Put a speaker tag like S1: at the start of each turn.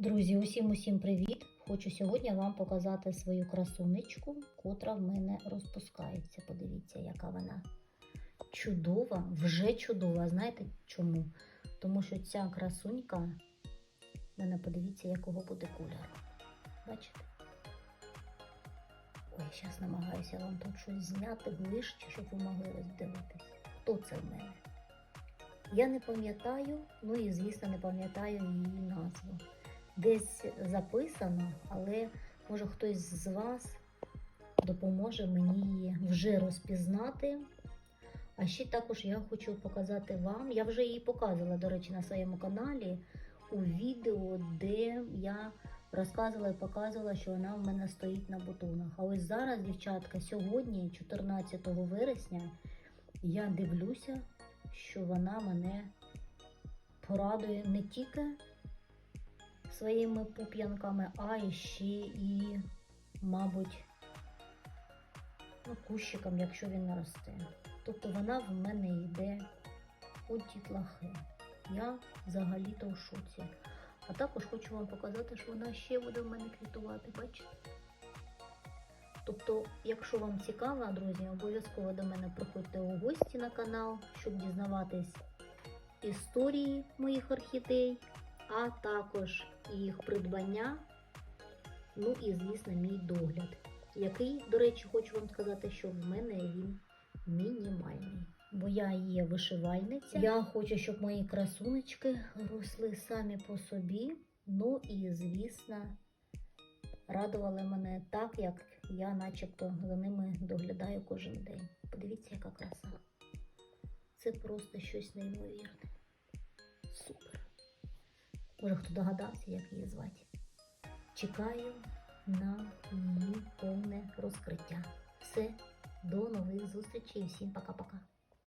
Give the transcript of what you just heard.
S1: Друзі, усім усім привіт! Хочу сьогодні вам показати свою красунечку, котра в мене розпускається. Подивіться, яка вона чудова, вже чудова. Знаєте чому? Тому що ця красунька, мене подивіться, якого буде кольору. Бачите? Ой, зараз намагаюся вам тут щось зняти ближче, щоб ви могли роздивитись. Хто це в мене? Я не пам'ятаю, ну і звісно не пам'ятаю її назву. Десь записано, але може хтось з вас допоможе мені її вже розпізнати. А ще також я хочу показати вам. Я вже її показувала, до речі, на своєму каналі у відео, де я розказувала і показувала, що вона в мене стоїть на бутонах. А ось зараз, дівчатка, сьогодні, 14 вересня, я дивлюся, що вона мене порадує не тільки своїми пуп'янками, а ще і, мабуть, ну, кущиком, якщо він наросте. Тобто вона в мене йде у дітлахи. Я взагалі-то в шоці. А також хочу вам показати, що вона ще буде в мене квітувати, бачите? Тобто, якщо вам цікаво, друзі, обов'язково до мене приходьте у гості на канал, щоб дізнаватись історії моїх орхідей, а також їх придбання, ну і, звісно, мій догляд, який, до речі, хочу вам сказати, що в мене він мінімальний. Бо я є вишивальниця. Я хочу, щоб мої красунечки росли самі по собі. Ну і, звісно, радували мене так, як я начебто за ними доглядаю кожен день. Подивіться, яка краса. Це просто щось неймовірне. Може, хто догадався, як її звати. Чекаю на її повне розкриття. Все, до нових зустрічей. Всім пока-пока.